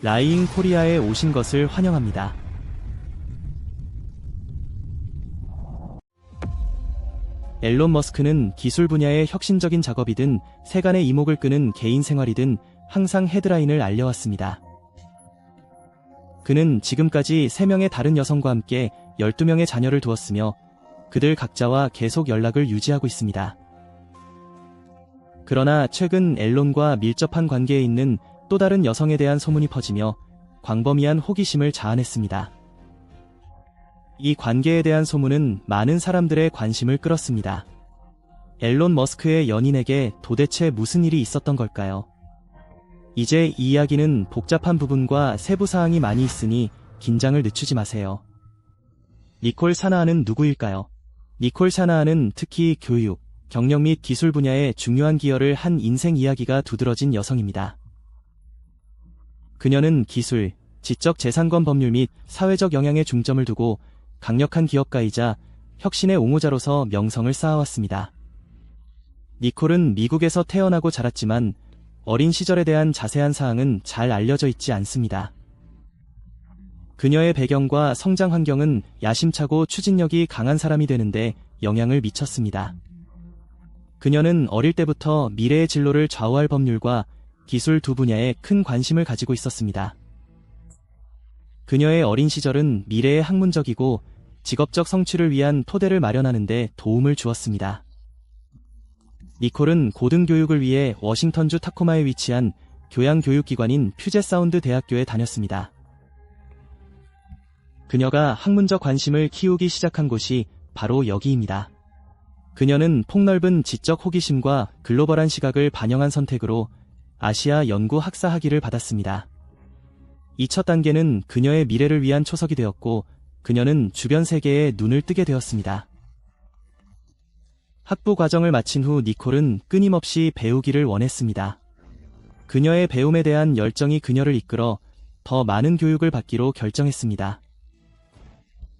라이잉 코리아에 오신 것을 환영합니다. 앨런 머스크는 기술 분야의 혁신적인 작업이든 세간의 이목을 끄는 개인 생활이든 항상 헤드라인을 알려왔습니다. 그는 지금까지 3명의 다른 여성과 함께 12명의 자녀를 두었으며 그들 각자와 계속 연락을 유지하고 있습니다. 그러나 최근 앨론과 밀접한 관계에 있는 또 다른 여성에 대한 소문이 퍼지며 광범위한 호기심을 자아냈습니다. 이 관계에 대한 소문은 많은 사람들의 관심을 끌었습니다. 앨론 머스크의 연인에게 도대체 무슨 일이 있었던 걸까요? 이제 이 이야기는 복잡한 부분과 세부 사항이 많이 있으니 긴장을 늦추지 마세요. 니콜 사나아는 누구일까요? 니콜 사나아는 특히 교육, 경력 및 기술 분야에 중요한 기여를 한 인생 이야기가 두드러진 여성입니다. 그녀는 기술, 지적 재산권 법률 및 사회적 영향에 중점을 두고 강력한 기업가이자 혁신의 옹호자로서 명성을 쌓아왔습니다. 니콜은 미국에서 태어나고 자랐지만 어린 시절에 대한 자세한 사항은 잘 알려져 있지 않습니다. 그녀의 배경과 성장 환경은 야심차고 추진력이 강한 사람이 되는데 영향을 미쳤습니다. 그녀는 어릴 때부터 미래의 진로를 좌우할 법률과 기술 두 분야에 큰 관심을 가지고 있었습니다. 그녀의 어린 시절은 미래의 학문적이고 직업적 성취를 위한 토대를 마련하는데 도움을 주었습니다. 니콜은 고등교육을 위해 워싱턴주 타코마에 위치한 교양교육기관인 퓨제사운드 대학교에 다녔습니다. 그녀가 학문적 관심을 키우기 시작한 곳이 바로 여기입니다. 그녀는 폭넓은 지적 호기심과 글로벌한 시각을 반영한 선택으로 아시아 연구 학사 학위를 받았습니다. 이 첫 단계는 그녀의 미래를 위한 초석이 되었고 그녀는 주변 세계에 눈을 뜨게 되었습니다. 학부 과정을 마친 후 니콜은 끊임없이 배우기를 원했습니다. 그녀의 배움에 대한 열정이 그녀를 이끌어 더 많은 교육을 받기로 결정했습니다.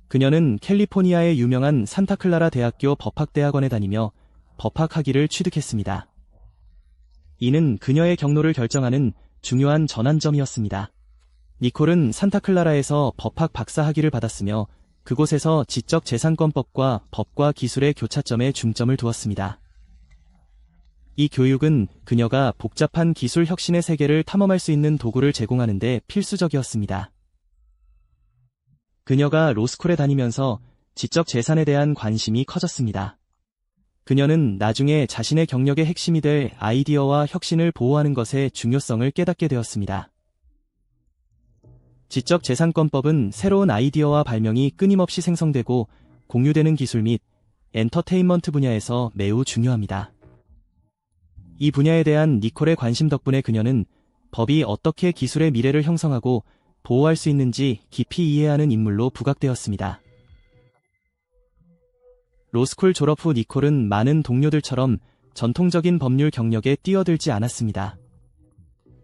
그녀는 캘리포니아의 유명한 산타클라라 대학교 법학대학원에 다니며 법학 학위를 취득했습니다. 이는 그녀의 경로를 결정하는 중요한 전환점이었습니다. 니콜은 산타클라라에서 법학 박사 학위를 받았으며 그곳에서 지적 재산권법과 법과 기술의 교차점에 중점을 두었습니다. 이 교육은 그녀가 복잡한 기술 혁신의 세계를 탐험할 수 있는 도구를 제공하는 데 필수적이었습니다. 그녀가 로스쿨에 다니면서 지적 재산에 대한 관심이 커졌습니다. 그녀는 나중에 자신의 경력의 핵심이 될 아이디어와 혁신을 보호하는 것의 중요성을 깨닫게 되었습니다. 지적재산권법은 새로운 아이디어와 발명이 끊임없이 생성되고 공유되는 기술 및 엔터테인먼트 분야에서 매우 중요합니다. 이 분야에 대한 니콜의 관심 덕분에 그녀는 법이 어떻게 기술의 미래를 형성하고 보호할 수 있는지 깊이 이해하는 인물로 부각되었습니다. 로스쿨 졸업 후 니콜은 많은 동료들처럼 전통적인 법률 경력에 뛰어들지 않았습니다.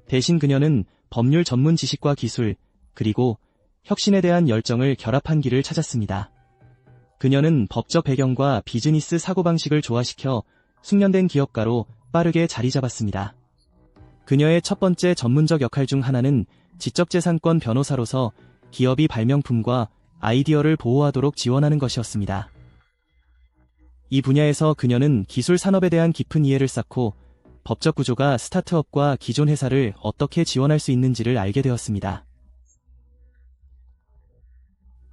대신 그녀는 법률 전문 지식과 기술, 그리고 혁신에 대한 열정을 결합한 길을 찾았습니다. 그녀는 법적 배경과 비즈니스 사고방식을 조화시켜 숙련된 기업가로 빠르게 자리 잡았습니다. 그녀의 첫 번째 전문적 역할 중 하나는 지적재산권 변호사로서 기업이 발명품과 아이디어를 보호하도록 지원하는 것이었습니다. 이 분야에서 그녀는 기술 산업에 대한 깊은 이해를 쌓고 법적 구조가 스타트업과 기존 회사를 어떻게 지원할 수 있는지를 알게 되었습니다.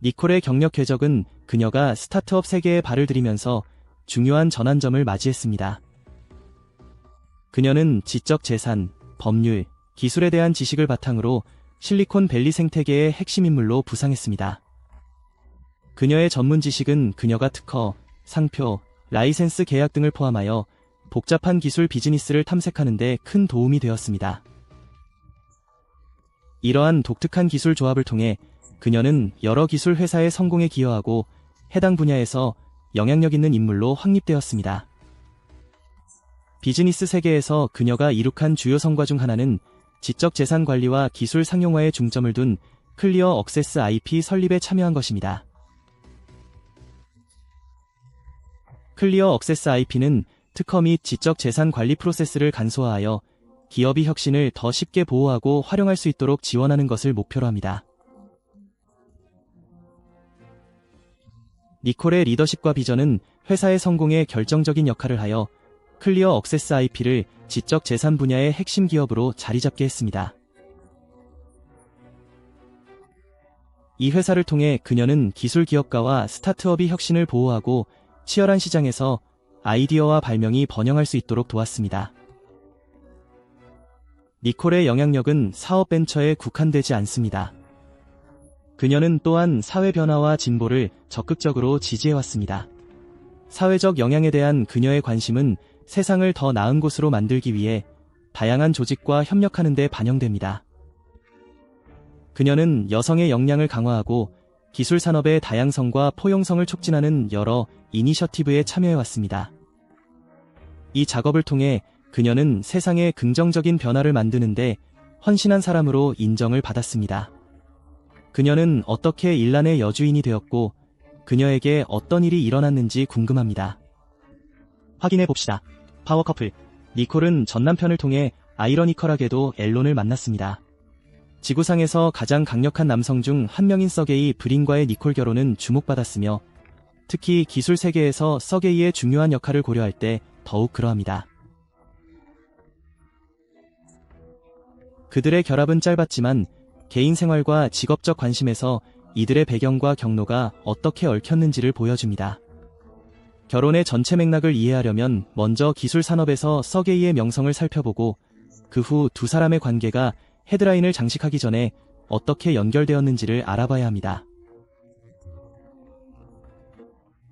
니콜의 경력 궤적은 그녀가 스타트업 세계에 발을 들이면서 중요한 전환점을 맞이했습니다. 그녀는 지적 재산, 법률, 기술에 대한 지식을 바탕으로 실리콘 밸리 생태계의 핵심 인물로 부상했습니다. 그녀의 전문 지식은 그녀가 특허, 상표, 라이센스 계약 등을 포함하여 복잡한 기술 비즈니스를 탐색하는 데 큰 도움이 되었습니다. 이러한 독특한 기술 조합을 통해 그녀는 여러 기술 회사의 성공에 기여하고 해당 분야에서 영향력 있는 인물로 확립되었습니다. 비즈니스 세계에서 그녀가 이룩한 주요 성과 중 하나는 지적 재산 관리와 기술 상용화에 중점을 둔 클리어 억세스 IP 설립에 참여한 것입니다. 클리어 억세스 IP는 특허 및 지적 재산 관리 프로세스를 간소화하여 기업이 혁신을 더 쉽게 보호하고 활용할 수 있도록 지원하는 것을 목표로 합니다. 니콜의 리더십과 비전은 회사의 성공에 결정적인 역할을 하여 클리어 억세스 IP를 지적 재산 분야의 핵심 기업으로 자리 잡게 했습니다. 이 회사를 통해 그녀는 기술 기업가와 스타트업이 혁신을 보호하고 치열한 시장에서 아이디어와 발명이 번영할 수 있도록 도왔습니다. 니콜의 영향력은 사업 벤처에 국한되지 않습니다. 그녀는 또한 사회 변화와 진보를 적극적으로 지지해왔습니다. 사회적 영향에 대한 그녀의 관심은 세상을 더 나은 곳으로 만들기 위해 다양한 조직과 협력하는 데 반영됩니다. 그녀는 여성의 역량을 강화하고 기술 산업의 다양성과 포용성을 촉진하는 여러 이니셔티브에 참여해왔습니다. 이 작업을 통해 그녀는 세상에 긍정적인 변화를 만드는데 헌신한 사람으로 인정을 받았습니다. 그녀는 어떻게 일란의 여주인이 되었고 그녀에게 어떤 일이 일어났는지 궁금합니다. 확인해 봅시다. 파워 커플. 니콜은 전 남편을 통해 아이러니컬하게도 앨론을 만났습니다. 지구상에서 가장 강력한 남성 중 한 명인 서게이 브린과의 니콜 결혼은 주목받았으며 특히 기술 세계에서 서게이의 중요한 역할을 고려할 때 더욱 그러합니다. 그들의 결합은 짧았지만 개인 생활과 직업적 관심에서 이들의 배경과 경로가 어떻게 얽혔는지를 보여줍니다. 결혼의 전체 맥락을 이해하려면 먼저 기술 산업에서 서게이의 명성을 살펴보고 그 후 두 사람의 관계가 헤드라인을 장식하기 전에 어떻게 연결되었는지를 알아봐야 합니다.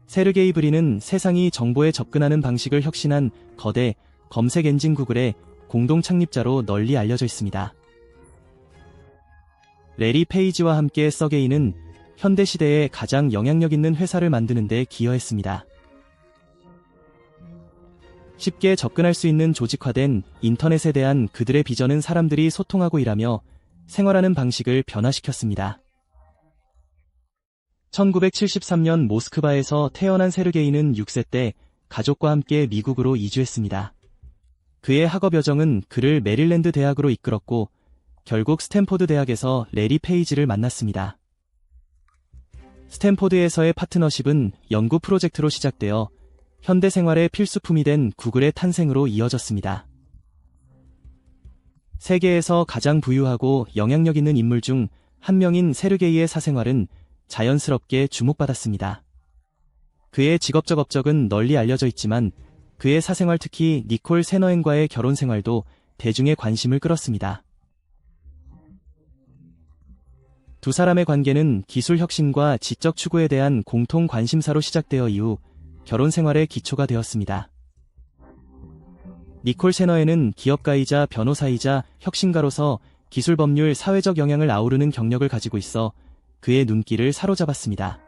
세르게이 브리는 세상이 정보에 접근하는 방식을 혁신한 거대 검색 엔진 구글의 공동 창립자로 널리 알려져 있습니다. 레리 페이지와 함께 서게이는 현대 시대에 가장 영향력 있는 회사를 만드는 데 기여했습니다. 쉽게 접근할 수 있는 조직화된 인터넷에 대한 그들의 비전은 사람들이 소통하고 일하며 생활하는 방식을 변화시켰습니다. 1973년 모스크바에서 태어난 세르게이는 6세 때 가족과 함께 미국으로 이주했습니다. 그의 학업 여정은 그를 메릴랜드 대학으로 이끌었고 결국 스탠포드 대학에서 레리 페이지를 만났습니다. 스탠포드에서의 파트너십은 연구 프로젝트로 시작되어 현대 생활의 필수품이 된 구글의 탄생으로 이어졌습니다. 세계에서 가장 부유하고 영향력 있는 인물 중 한 명인 세르게이의 사생활은 자연스럽게 주목받았습니다. 그의 직업적 업적은 널리 알려져 있지만 그의 사생활 특히 니콜 세너엔과의 결혼 생활도 대중의 관심을 끌었습니다. 두 사람의 관계는 기술 혁신과 지적 추구에 대한 공통 관심사로 시작되어 이후 결혼 생활의 기초가 되었습니다. 니콜 세너에는 기업가이자 변호사이자 혁신가로서 기술 법률 사회적 영향을 아우르는 경력을 가지고 있어 그의 눈길을 사로잡았습니다.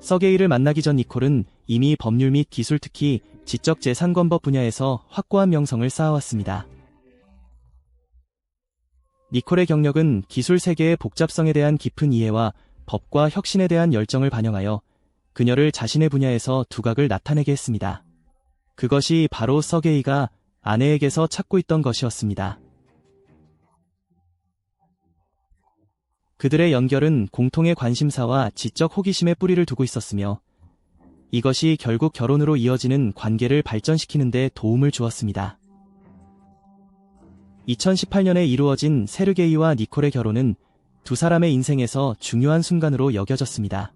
서게이를 만나기 전 니콜은 이미 법률 및 기술 특히 지적 재산권법 분야에서 확고한 명성을 쌓아왔습니다. 니콜의 경력은 기술 세계의 복잡성에 대한 깊은 이해와 법과 혁신에 대한 열정을 반영하여 그녀를 자신의 분야에서 두각을 나타내게 했습니다. 그것이 바로 서게이가 아내에게서 찾고 있던 것이었습니다. 그들의 연결은 공통의 관심사와 지적 호기심에 뿌리를 두고 있었으며 이것이 결국 결혼으로 이어지는 관계를 발전시키는 데 도움을 주었습니다. 2018년에 이루어진 세르게이와 니콜의 결혼은 두 사람의 인생에서 중요한 순간으로 여겨졌습니다.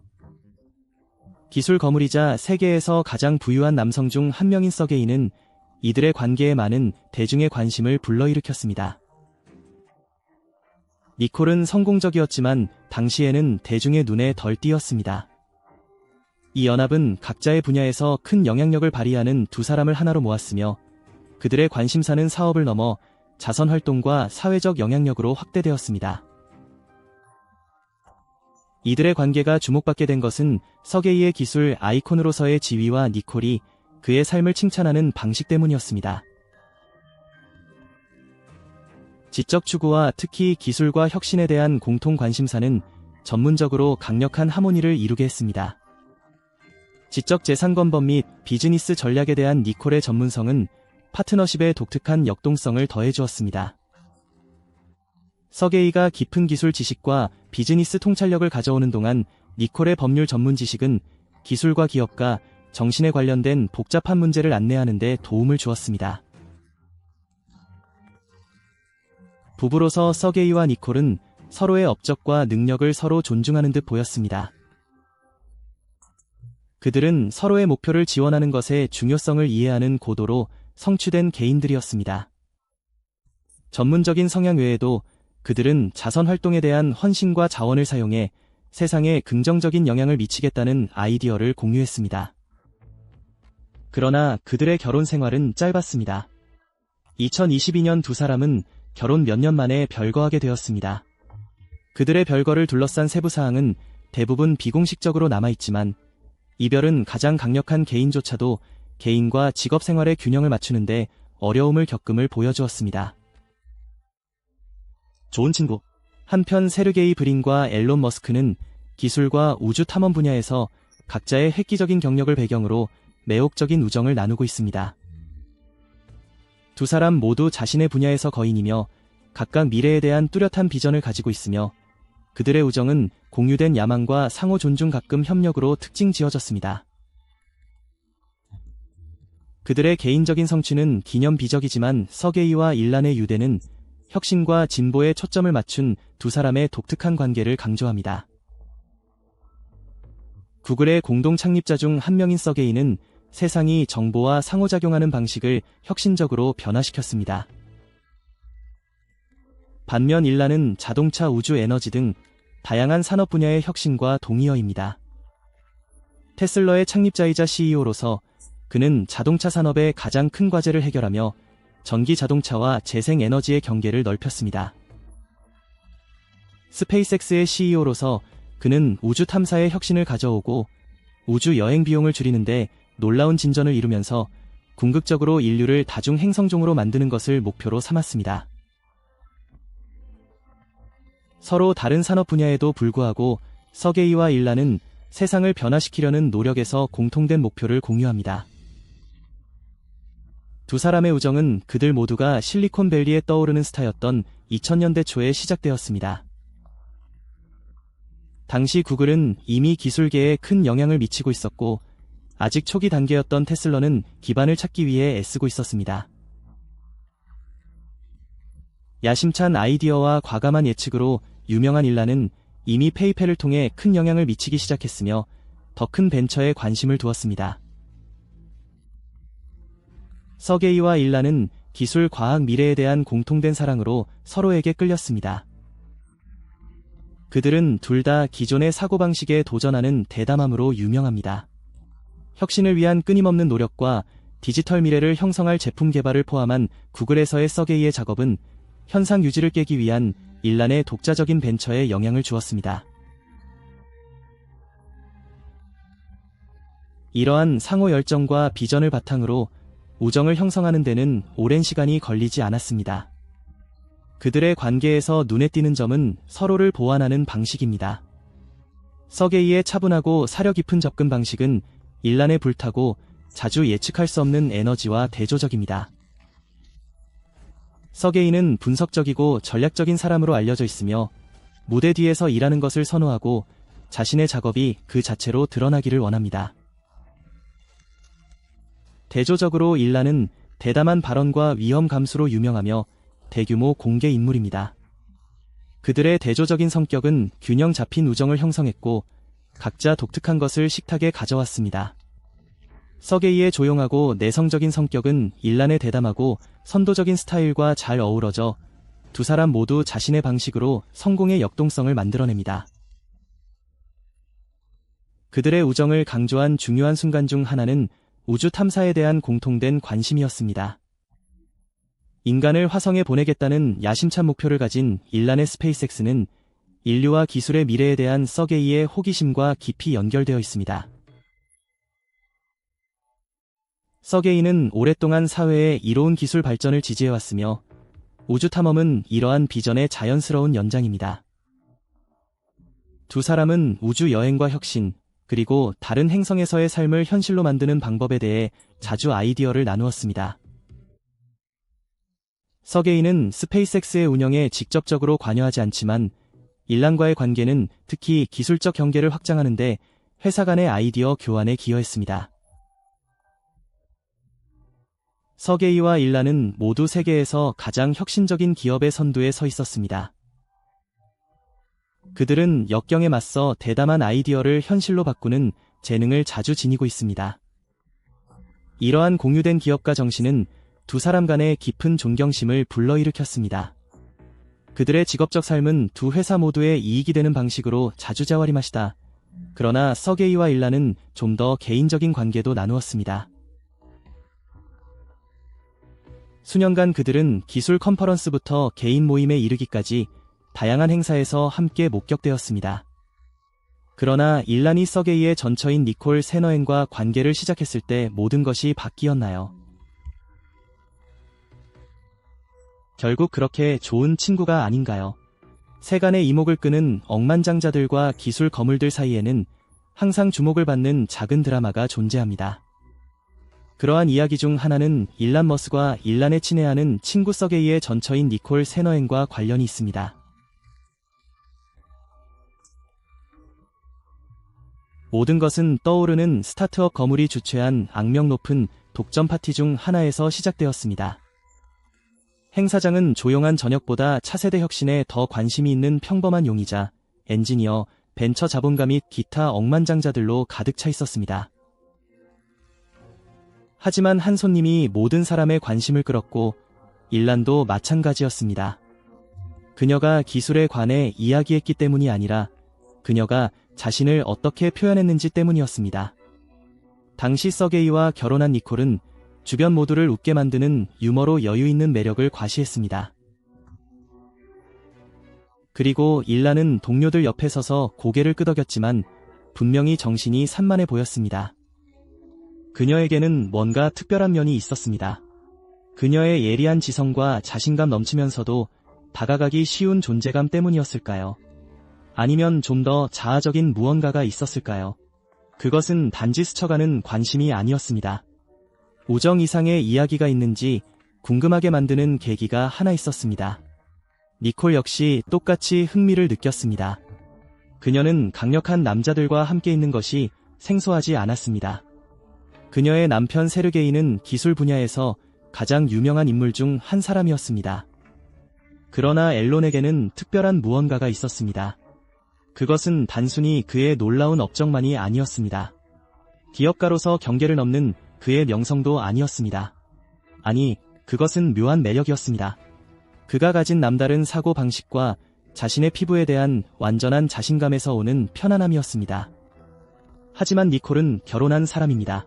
기술 거물이자 세계에서 가장 부유한 남성 중 한 명인 서게이는 이들의 관계에 많은 대중의 관심을 불러일으켰습니다. 니콜은 성공적이었지만 당시에는 대중의 눈에 덜 띄었습니다. 이 연합은 각자의 분야에서 큰 영향력을 발휘하는 두 사람을 하나로 모았으며 그들의 관심사는 사업을 넘어 자선 활동과 사회적 영향력으로 확대되었습니다. 이들의 관계가 주목받게 된 것은 서게이의 기술 아이콘으로서의 지위와 니콜이 그의 삶을 칭찬하는 방식 때문이었습니다. 지적 추구와 특히 기술과 혁신에 대한 공통 관심사는 전문적으로 강력한 하모니를 이루게 했습니다. 지적 재산권법 및 비즈니스 전략에 대한 니콜의 전문성은 파트너십의 독특한 역동성을 더해주었습니다. 서게이가 깊은 기술 지식과 비즈니스 통찰력을 가져오는 동안 니콜의 법률 전문 지식은 기술과 기업가, 정신에 관련된 복잡한 문제를 안내하는 데 도움을 주었습니다. 부부로서 서게이와 니콜은 서로의 업적과 능력을 서로 존중하는 듯 보였습니다. 그들은 서로의 목표를 지원하는 것의 중요성을 이해하는 고도로 성취된 개인들이었습니다. 전문적인 성향 외에도 그들은 자선 활동에 대한 헌신과 자원을 사용해 세상에 긍정적인 영향을 미치겠다는 아이디어를 공유했습니다. 그러나 그들의 결혼 생활은 짧았습니다. 2022년 두 사람은 결혼 몇 년 만에 별거하게 되었습니다. 그들의 별거를 둘러싼 세부 사항은 대부분 비공식적으로 남아있지만 이별은 가장 강력한 개인조차도 개인과 직업 생활의 균형을 맞추는데 어려움을 겪음을 보여주었습니다. 좋은 친구. 한편 세르게이 브린과 앨론 머스크는 기술과 우주 탐험 분야에서 각자의 획기적인 경력을 배경으로 매혹적인 우정을 나누고 있습니다. 두 사람 모두 자신의 분야에서 거인이며 각각 미래에 대한 뚜렷한 비전을 가지고 있으며 그들의 우정은 공유된 야망과 상호 존중 가끔 협력으로 특징 지어졌습니다. 그들의 개인적인 성취는 기념 비적이지만 서게이와 일란의 유대는 혁신과 진보에 초점을 맞춘 두 사람의 독특한 관계를 강조합니다. 구글의 공동 창립자 중 한 명인 서게이는 세상이 정보와 상호작용하는 방식을 혁신적으로 변화시켰습니다. 반면 일라는 자동차 우주 에너지 등 다양한 산업 분야의 혁신과 동의어입니다. 테슬러의 창립자이자 CEO로서 그는 자동차 산업의 가장 큰 과제를 해결하며 전기 자동차와 재생 에너지의 경계를 넓혔습니다. 스페이스X의 CEO로서 그는 우주 탐사의 혁신을 가져오고 우주 여행 비용을 줄이는데 놀라운 진전을 이루면서 궁극적으로 인류를 다중 행성종으로 만드는 것을 목표로 삼았습니다. 서로 다른 산업 분야에도 불구하고 서게이와 일라는 세상을 변화시키려는 노력에서 공통된 목표를 공유합니다. 두 사람의 우정은 그들 모두가 실리콘밸리에 떠오르는 스타였던 2000년대 초에 시작되었습니다. 당시 구글은 이미 기술계에 큰 영향을 미치고 있었고 아직 초기 단계였던 테슬러는 기반을 찾기 위해 애쓰고 있었습니다. 야심찬 아이디어와 과감한 예측으로 유명한 일라는 이미 페이펠을 통해 큰 영향을 미치기 시작했으며 더 큰 벤처에 관심을 두었습니다. 서게이와 일라는 기술, 과학, 미래에 대한 공통된 사랑으로 서로에게 끌렸습니다. 그들은 둘 다 기존의 사고방식에 도전하는 대담함으로 유명합니다. 혁신을 위한 끊임없는 노력과 디지털 미래를 형성할 제품 개발을 포함한 구글에서의 서게이의 작업은 현상 유지를 깨기 위한 일란의 독자적인 벤처에 영향을 주었습니다. 이러한 상호 열정과 비전을 바탕으로 우정을 형성하는 데는 오랜 시간이 걸리지 않았습니다. 그들의 관계에서 눈에 띄는 점은 서로를 보완하는 방식입니다. 서게이의 차분하고 사려 깊은 접근 방식은 일란에 불타고 자주 예측할 수 없는 에너지와 대조적입니다. 서게이는 분석적이고 전략적인 사람으로 알려져 있으며 무대 뒤에서 일하는 것을 선호하고 자신의 작업이 그 자체로 드러나기를 원합니다. 대조적으로 일라는 대담한 발언과 위험 감수로 유명하며 대규모 공개 인물입니다. 그들의 대조적인 성격은 균형 잡힌 우정을 형성했고 각자 독특한 것을 식탁에 가져왔습니다. 서게이의 조용하고 내성적인 성격은 일란의 대담하고 선도적인 스타일과 잘 어우러져 두 사람 모두 자신의 방식으로 성공의 역동성을 만들어냅니다. 그들의 우정을 강조한 중요한 순간 중 하나는 우주 탐사에 대한 공통된 관심이었습니다. 인간을 화성에 보내겠다는 야심찬 목표를 가진 일란의 스페이스X는 인류와 기술의 미래에 대한 서게이의 호기심과 깊이 연결되어 있습니다. 서게이는 오랫동안 사회의 이로운 기술 발전을 지지해왔으며 우주 탐험은 이러한 비전의 자연스러운 연장입니다. 두 사람은 우주 여행과 혁신, 그리고 다른 행성에서의 삶을 현실로 만드는 방법에 대해 자주 아이디어를 나누었습니다. 서게이는 스페이스X의 운영에 직접적으로 관여하지 않지만 일란과의 관계는 특히 기술적 경계를 확장하는데 회사 간의 아이디어 교환에 기여했습니다. 서게이와 일란은 모두 세계에서 가장 혁신적인 기업의 선두에 서 있었습니다. 그들은 역경에 맞서 대담한 아이디어를 현실로 바꾸는 재능을 자주 지니고 있습니다. 이러한 공유된 기업가 정신은 두 사람 간의 깊은 존경심을 불러일으켰습니다. 그들의 직업적 삶은 두 회사 모두의 이익이 되는 방식으로 자주자활임하시다. 그러나 서게이와 일라는 좀 더 개인적인 관계도 나누었습니다. 수년간 그들은 기술 컨퍼런스부터 개인 모임에 이르기까지 다양한 행사에서 함께 목격되었습니다. 그러나 일란이 서게이의 전처인 니콜 세너엔과 관계를 시작했을 때 모든 것이 바뀌었나요? 결국 그렇게 좋은 친구가 아닌가요? 세간의 이목을 끄는 억만장자들과 기술 거물들 사이에는 항상 주목을 받는 작은 드라마가 존재합니다. 그러한 이야기 중 하나는 일란 머스과 일란에 친애하는 친구 서게이의 전처인 니콜 세너엔과 관련이 있습니다. 모든 것은 떠오르는 스타트업 거물이 주최한 악명 높은 독점 파티 중 하나에서 시작되었습니다. 행사장은 조용한 저녁보다 차세대 혁신에 더 관심이 있는 평범한 용의자, 엔지니어, 벤처 자본가 및 기타 억만장자들로 가득 차 있었습니다. 하지만 한 손님이 모든 사람의 관심을 끌었고 일란도 마찬가지였습니다. 그녀가 기술에 관해 이야기했기 때문이 아니라 그녀가 자신을 어떻게 표현했는지 때문이었습니다. 당시 서게이와 결혼한 니콜은 주변 모두를 웃게 만드는 유머로 여유 있는 매력을 과시했습니다. 그리고 일라는 동료들 옆에 서서 고개를 끄덕였지만 분명히 정신이 산만해 보였습니다. 그녀에게는 뭔가 특별한 면이 있었습니다. 그녀의 예리한 지성과 자신감 넘치면서도 다가가기 쉬운 존재감 때문이었을까요? 아니면 좀 더 자아적인 무언가가 있었을까요? 그것은 단지 스쳐가는 관심이 아니었습니다. 우정 이상의 이야기가 있는지 궁금하게 만드는 계기가 하나 있었습니다. 니콜 역시 똑같이 흥미를 느꼈습니다. 그녀는 강력한 남자들과 함께 있는 것이 생소하지 않았습니다. 그녀의 남편 세르게이는 기술 분야에서 가장 유명한 인물 중 한 사람이었습니다. 그러나 엘론에게는 특별한 무언가가 있었습니다. 그것은 단순히 그의 놀라운 업적만이 아니었습니다. 기업가로서 경계를 넘는 그의 명성도 아니었습니다. 아니, 그것은 묘한 매력이었습니다. 그가 가진 남다른 사고 방식과 자신의 피부에 대한 완전한 자신감에서 오는 편안함이었습니다. 하지만 니콜은 결혼한 사람입니다.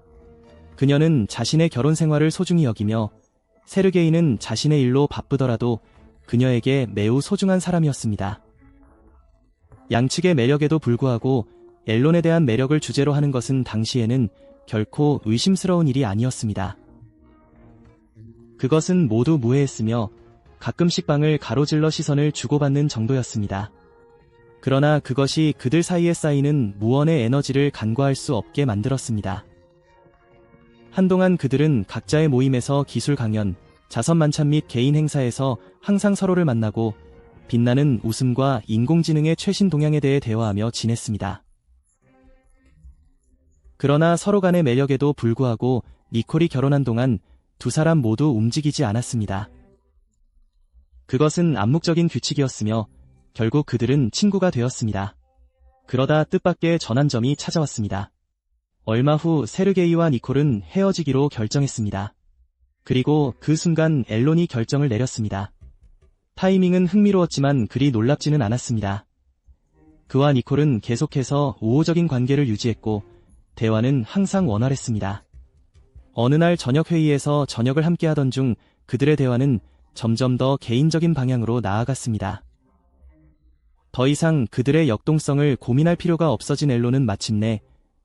그녀는 자신의 결혼 생활을 소중히 여기며 세르게이는 자신의 일로 바쁘더라도 그녀에게 매우 소중한 사람이었습니다. 양측의 매력에도 불구하고 앨론에 대한 매력을 주제로 하는 것은 당시에는 결코 의심스러운 일이 아니었습니다. 그것은 모두 무해했으며 가끔씩 방을 가로질러 시선을 주고받는 정도였습니다. 그러나 그것이 그들 사이에 쌓이는 무언의 에너지를 간과할 수 없게 만들었습니다. 한동안 그들은 각자의 모임에서 기술 강연, 자선 만찬 및 개인 행사에서 항상 서로를 만나고 빛나는 웃음과 인공지능의 최신 동향에 대해 대화하며 지냈습니다. 그러나 서로 간의 매력에도 불구하고 니콜이 결혼한 동안 두 사람 모두 움직이지 않았습니다. 그것은 암묵적인 규칙이었으며 결국 그들은 친구가 되었습니다. 그러다 뜻밖의 전환점이 찾아왔습니다. 얼마 후 세르게이와 니콜은 헤어지기로 결정했습니다. 그리고 그 순간 앨론이 결정을 내렸습니다. 타이밍은 흥미로웠지만 그리 놀랍지는 않았습니다. 그와 니콜은 계속해서 우호적인 관계를 유지했고 대화는 항상 원활했습니다. 어느 날 저녁 회의에서 저녁을 함께 하던 중 그들의 대화는 점점 더 개인적인 방향으로 나아갔습니다. 더 이상 그들의 역동성을 고민할 필요가 없어진 엘로는 마침내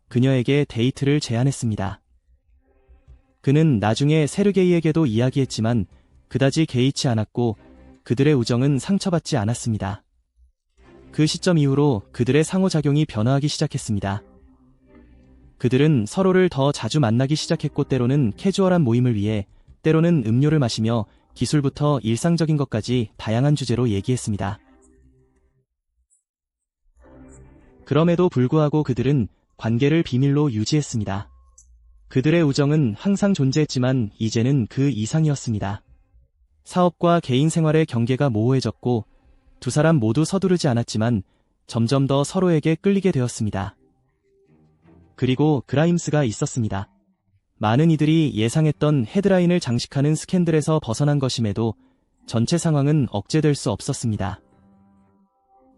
그녀에게 데이트를 제안했습니다. 그는 나중에 세르게이에게도 이야기했지만 그다지 개의치 않았고 그들의 우정은 상처받지 않았습니다. 그 시점 이후로 그들의 상호작용이 변화하기 시작했습니다. 그들은 서로를 더 자주 만나기 시작했고 때로는 캐주얼한 모임을 위해 때로는 음료를 마시며 기술부터 일상적인 것까지 다양한 주제로 얘기했습니다. 그럼에도 불구하고 그들은 관계를 비밀로 유지했습니다. 그들의 우정은 항상 존재했지만 이제는 그 이상이었습니다. 사업과 개인 생활의 경계가 모호해졌고 두 사람 모두 서두르지 않았지만 점점 더 서로에게 끌리게 되었습니다. 그리고 그라임스가 있었습니다. 많은 이들이 예상했던 헤드라인을 장식하는 스캔들에서 벗어난 것임에도 전체 상황은 억제될 수 없었습니다.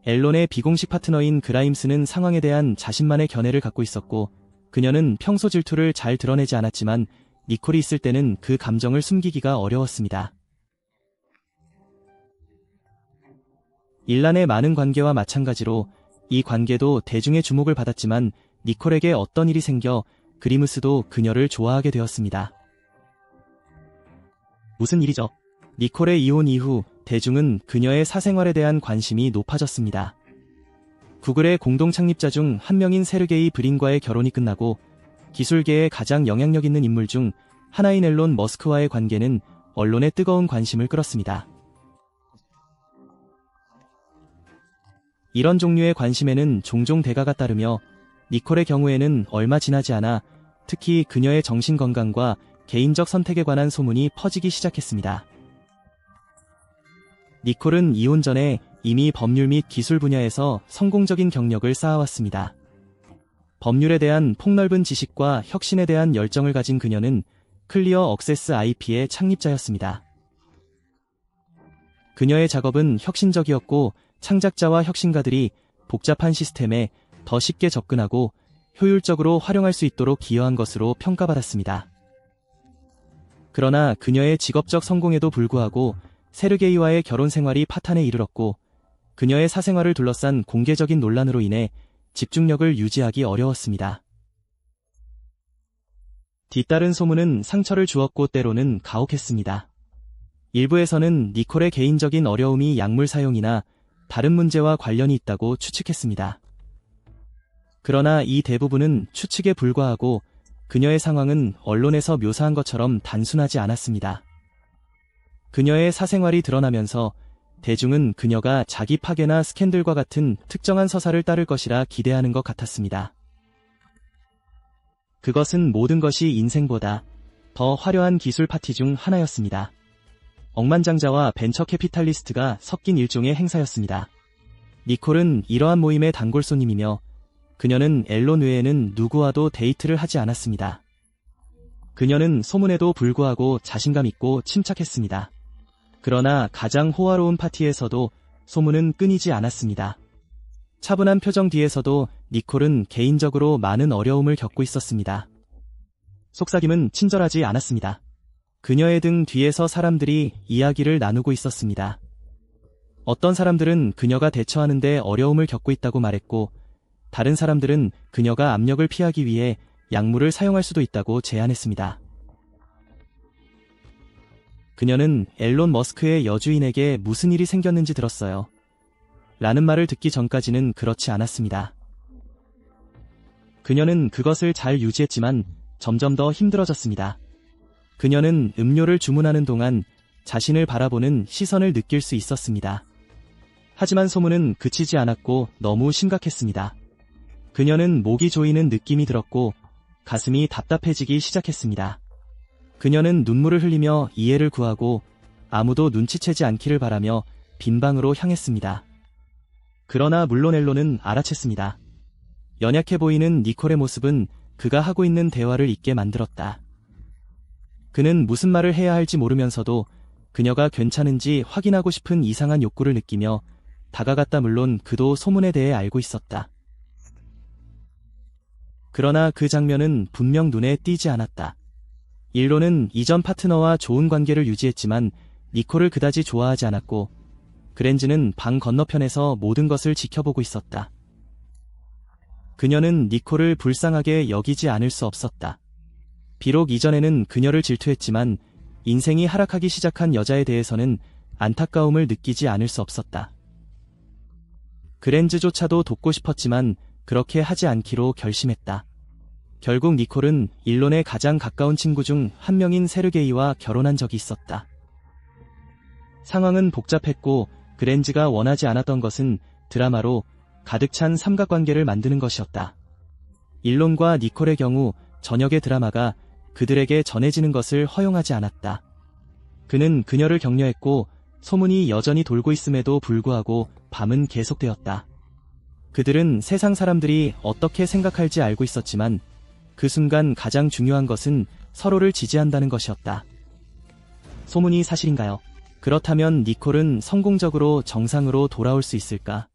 앨론의 비공식 파트너인 그라임스는 상황에 대한 자신만의 견해를 갖고 있었고 그녀는 평소 질투를 잘 드러내지 않았지만 니콜이 있을 때는 그 감정을 숨기기가 어려웠습니다. 일란의 많은 관계와 마찬가지로 이 관계도 대중의 주목을 받았지만 니콜에게 어떤 일이 생겨 그리무스도 그녀를 좋아하게 되었습니다. 무슨 일이죠? 니콜의 이혼 이후 대중은 그녀의 사생활에 대한 관심이 높아졌습니다. 구글의 공동 창립자 중 한 명인 세르게이 브린과의 결혼이 끝나고 기술계의 가장 영향력 있는 인물 중 하나인 앨론 머스크와의 관계는 언론의 뜨거운 관심을 끌었습니다. 이런 종류의 관심에는 종종 대가가 따르며 니콜의 경우에는 얼마 지나지 않아 특히 그녀의 정신 건강과 개인적 선택에 관한 소문이 퍼지기 시작했습니다. 니콜은 이혼 전에 이미 법률 및 기술 분야에서 성공적인 경력을 쌓아왔습니다. 법률에 대한 폭넓은 지식과 혁신에 대한 열정을 가진 그녀는 클리어 억세스 IP의 창립자였습니다. 그녀의 작업은 혁신적이었고 창작자와 혁신가들이 복잡한 시스템에 더 쉽게 접근하고 효율적으로 활용할 수 있도록 기여한 것으로 평가받았습니다. 그러나 그녀의 직업적 성공에도 불구하고 세르게이와의 결혼 생활이 파탄에 이르렀고 그녀의 사생활을 둘러싼 공개적인 논란으로 인해 집중력을 유지하기 어려웠습니다. 뒤따른 소문은 상처를 주었고 때로는 가혹했습니다. 일부에서는 니콜의 개인적인 어려움이 약물 사용이나 다른 문제와 관련이 있다고 추측했습니다. 그러나 이 대부분은 추측에 불과하고 그녀의 상황은 언론에서 묘사한 것처럼 단순하지 않았습니다. 그녀의 사생활이 드러나면서 대중은 그녀가 자기 파괴나 스캔들과 같은 특정한 서사를 따를 것이라 기대하는 것 같았습니다. 그것은 모든 것이 인생보다 더 화려한 기술 파티 중 하나였습니다. 억만장자와 벤처 캐피탈리스트가 섞인 일종의 행사였습니다. 니콜은 이러한 모임의 단골 손님이며 그녀는 앨론 외에는 누구와도 데이트를 하지 않았습니다. 그녀는 소문에도 불구하고 자신감 있고 침착했습니다. 그러나 가장 호화로운 파티에서도 소문은 끊이지 않았습니다. 차분한 표정 뒤에서도 니콜은 개인적으로 많은 어려움을 겪고 있었습니다. 속삭임은 친절하지 않았습니다. 그녀의 등 뒤에서 사람들이 이야기를 나누고 있었습니다. 어떤 사람들은 그녀가 대처하는데 어려움을 겪고 있다고 말했고 다른 사람들은 그녀가 압력을 피하기 위해 약물을 사용할 수도 있다고 제안했습니다. 그녀는 앨론 머스크의 여주인에게 무슨 일이 생겼는지 들었어요. 라는 말을 듣기 전까지는 그렇지 않았습니다. 그녀는 그것을 잘 유지했지만 점점 더 힘들어졌습니다. 그녀는 음료를 주문하는 동안 자신을 바라보는 시선을 느낄 수 있었습니다. 하지만 소문은 그치지 않았고 너무 심각했습니다. 그녀는 목이 조이는 느낌이 들었고 가슴이 답답해지기 시작했습니다. 그녀는 눈물을 흘리며 이해를 구하고 아무도 눈치채지 않기를 바라며 빈방으로 향했습니다. 그러나 물론 엘로는 알아챘습니다. 연약해 보이는 니콜의 모습은 그가 하고 있는 대화를 잊게 만들었다. 그는 무슨 말을 해야 할지 모르면서도 그녀가 괜찮은지 확인하고 싶은 이상한 욕구를 느끼며 다가갔다 물론 그도 소문에 대해 알고 있었다. 그러나 그 장면은 분명 눈에 띄지 않았다. 일로는 이전 파트너와 좋은 관계를 유지했지만 니콜을 그다지 좋아하지 않았고 그랜즈는 방 건너편에서 모든 것을 지켜보고 있었다. 그녀는 니콜을 불쌍하게 여기지 않을 수 없었다. 비록 이전에는 그녀를 질투했지만 인생이 하락하기 시작한 여자에 대해서는 안타까움을 느끼지 않을 수 없었다. 그랜즈조차도 돕고 싶었지만 그렇게 하지 않기로 결심했다. 결국 니콜은 일론의 가장 가까운 친구 중 한 명인 세르게이와 결혼한 적이 있었다. 상황은 복잡했고 그랜즈가 원하지 않았던 것은 드라마로 가득 찬 삼각관계를 만드는 것이었다. 일론과 니콜의 경우 저녁의 드라마가 그들에게 전해지는 것을 허용하지 않았다. 그는 그녀를 격려했고 소문이 여전히 돌고 있음에도 불구하고 밤은 계속되었다. 그들은 세상 사람들이 어떻게 생각할지 알고 있었지만 그 순간 가장 중요한 것은 서로를 지지한다는 것이었다. 소문이 사실인가요? 그렇다면 니콜은 성공적으로 정상으로 돌아올 수 있을까?